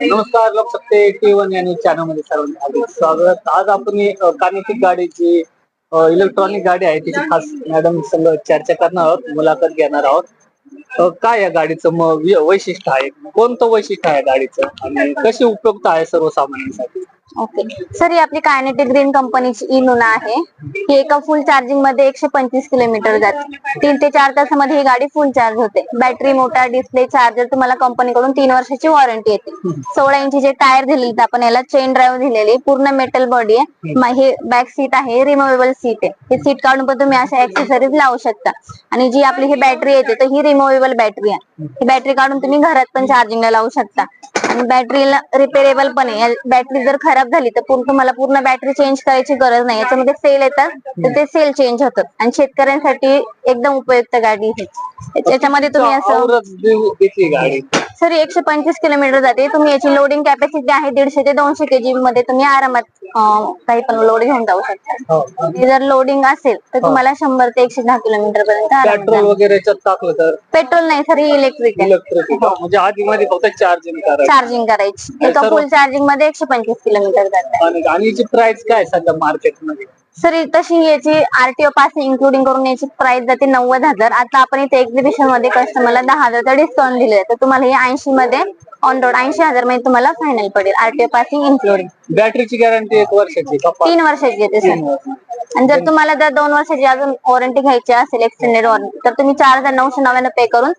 नमस्कार लोक सकते टी वन या न्यूज चॅनलमध्ये सर्वांचं हार्दिक स्वागत। आज आपण ही, अ, कानेटिक गाडीची इलेक्ट्रॉनिक गाडी आहे तिची खास मॅडम संग चर्चा करणार आहोत मुलाखत घेणार आहोत. काय या गाडीचं मग वैशिष्ट्य आहे? कोणतं वैशिष्ट्य आहे गाडीचं? आणि कशी उपयुक्त आहे सर्वसामान्यांसाठी? ओके. सर ही आपली कायनेटिक ग्रीन कंपनीची ई लुना आहे. ही एका फुल चार्जिंगमध्ये एकशे पंचवीस किलोमीटर जाते. तीन ते चार तासामध्ये ही गाडी फुल चार्ज होते. बॅटरी मोटर डिस्प्ले चार्जर तुम्हाला कंपनीकडून तीन वर्षाची वॉरंटी येते. सोळा इंची जे टायर दिलेली आपण याला चेन ड्राईव्ह दिलेली पूर्ण मेटल बॉडी आहे. हे बॅक सीट आहे रिमुवेबल सीट आहे. हे सीट काढून पण तुम्ही अशा ऍक्सेसरीज लावू शकता. आणि जी आपली ही बॅटरी येते तर ही रिमुवेबल बॅटरी आहे. ही बॅटरी काढून तुम्ही घरात पण चार्जिंगला लावू शकता. बॅटरीला रिपेरेबल पण आहे. बॅटरी जर खराब झाली तर पूर्ण तुम्हाला पूर्ण बॅटरी चेंज करायची गरज नाही. याच्यामध्ये सेल येतात तर ते सेल चेंज होतात. आणि शेतकऱ्यांसाठी एकदम उपयुक्त गाडी आहे त्याच्यामध्ये तुम्ही असं सर एकशे पंचवीस किलोमीटर जाते. तुम्ही याची लोडिंग कॅपॅसिटी आहे दीडशे ते दोनशे केजी मध्ये तुम्ही आरामात काही पण लोड घेऊन जाऊ शकता. हो. आणि जर लोडिंग असेल तर तुम्हाला शंभर ते एकशे दहा किलोमीटर पर्यंत आरामात पेट्रोल वगैरे याच्यात टाकलं तर? पेट्रोल नाही सर इलेक्ट्रिक आहे. इलेक्ट्रिक म्हणजे आधी मध्ये फक्त चार्जिंग करायचं. चार्जिंग करायची. एका सर्व- फुल चार्जिंगमध्ये एकशे पंचवीस किलोमीटर जाते. आणि आणि याची प्राइस काय आहे सध्या मार्केटमध्ये सर तशी याची आरटीओ पास इन्क्लुडिंग करून याची प्राइस जाते नव्वद हजार. आता आपण इथे एक्झिबिशनमध्ये कस्टमरला दहा हजारचा डिस्काउंट दिले तर तुम्हाला हे ऐंशी मध्ये ऑन रोड ऐंशी हजारमध्ये तुम्हाला फायनल पडेल. आरटीओ पासिंग इन्क्लुडिंग बॅटरीची गॅरंटी एक वर्षाची? तीन वर्षाची येते सर आणि जर तुम्हाला जर दोन वर्षाची अजून वॉरंटी घ्यायची असेल एक्सटेंडेड वॉरंटी तर तुम्ही चार हजार नऊशे नव्याण्णव पे करून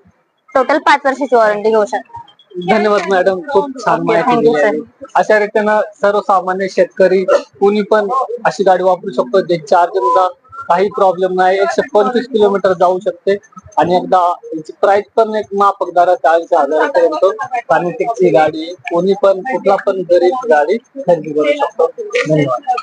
टोटल पाच वर्षाची वॉरंटी घेऊ शकता. धन्यवाद मॅडम खूप छान माहिती Thank you, दिली आहे. अशा रीतीनं सर्वसामान्य शेतकरी कुणी पण अशी गाडी वापरू शकतो जे चार्जिंगचा काही प्रॉब्लेम नाही. एकशे पंचवीस किलोमीटर जाऊ शकते. आणि एकदा प्राइस पण एक माफक दरात चाळीस हजारापर्यंत. त्याची गाडी कोणी पण कुठला पण गरीब गाडी खरेदी करू शकतो. धन्यवाद.